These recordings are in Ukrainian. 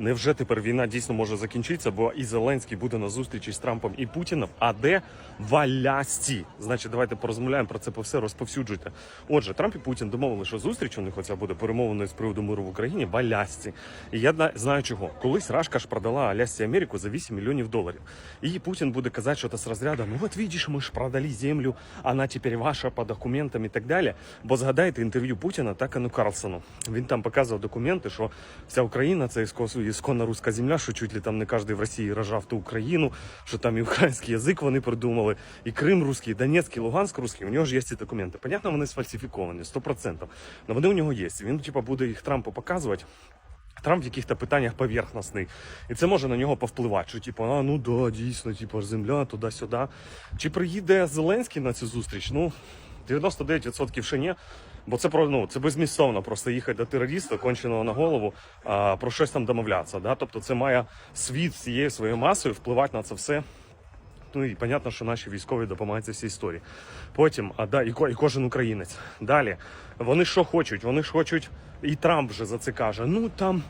Невже тепер війна дійсно може закінчитися? Бо і Зеленський буде на зустрічі з Трампом і Путіним. А де в Алясці? Значить, давайте порозмовляємо про це по все розповсюджуйте. Отже, Трамп і Путін домовили, що зустріч у них оця буде перемовиною з приводу миру в Україні в. І я знаю чого. Колись Рашка ж продала Алясці Америку за 8 мільйонів доларів. І Путін буде казати, що це з розряду, ну от видиш, ми ж продали землю, вона тепер ваша по документам і так далі. Бо згадайте інтерв'ю Путіна Такану Карлсону. Він там показував документи, що вся Україна це ісконно- ісконна руська земля, що чуть ли там не кожен в Росії рожав ту Україну, що там і український язик вони придумали, і Крим русський, і Донецьк, і Луганськ русський. У нього ж є ці документи. Понятно, вони сфальсифіковані, 100%. Але вони у нього є. Він, типа, буде їх Трампу показувати. Трамп в яких-то питаннях поверхностний. І це може на нього повпливати. Що, типу, а ну да, дійсно, типу, земля туди-сюди. Чи приїде Зеленський на цю зустріч? Ну, 99% ще ні. Бо це про ну це безмістовно просто їхати до терориста, конченого на голову, а, про щось там домовлятися. Да? Тобто це має світ цією своєю масою впливати на це все. Ну і понятно, що наші військові допомагають цій історії. Потім, а да, і, і кожен українець. Далі, вони що хочуть? Вони ж хочуть, і Трамп вже за це каже: ну там,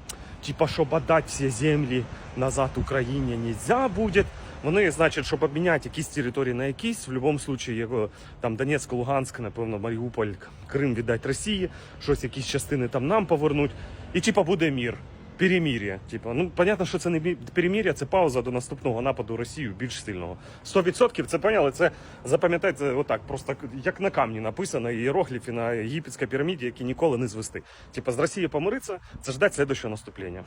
типа, щоб отдати всі землі назад Україні нельзя буде. Вони, значить, щоб обміняти якісь території на якісь, в будь-якому випадку, там Донецьк, Луганськ, напевно, Маріуполь, Крим віддати Росії, щось, якісь частини там нам повернуть, і типа буде мір. Перемір'я. Типу, ну понятно, що це не перемір'я, це пауза до наступного нападу Росію більш сильного. 100% це поняли. Це запам'ятайте отак, просто як на камні написано іерогліфи на єгипетській піраміді, які ніколи не звести. Типа з Росією помириться, це ждать слідчого наступлення.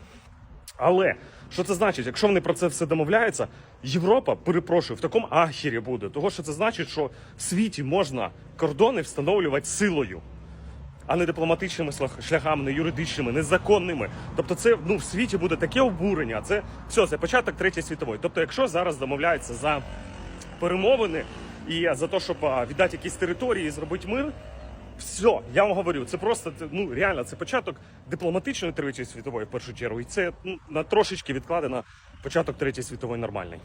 Але що це значить? Якщо вони про це все домовляються, Європа, перепрошую, в такому ахірі буде. Того, що це значить, що в світі можна кордони встановлювати силою а не дипломатичними шляхами, не юридичними, незаконними. Тобто, це ну в світі буде таке обурення. Це все, це початок третьої світової. Тобто, якщо зараз домовляються за перемовини і за те, щоб віддати якісь території і зробити мир. Все, я вам говорю, це просто ну реально це початок дипломатичної третьої світової в першу чергу, і це ну, на трошечки відкладено початок третьої світової нормальний.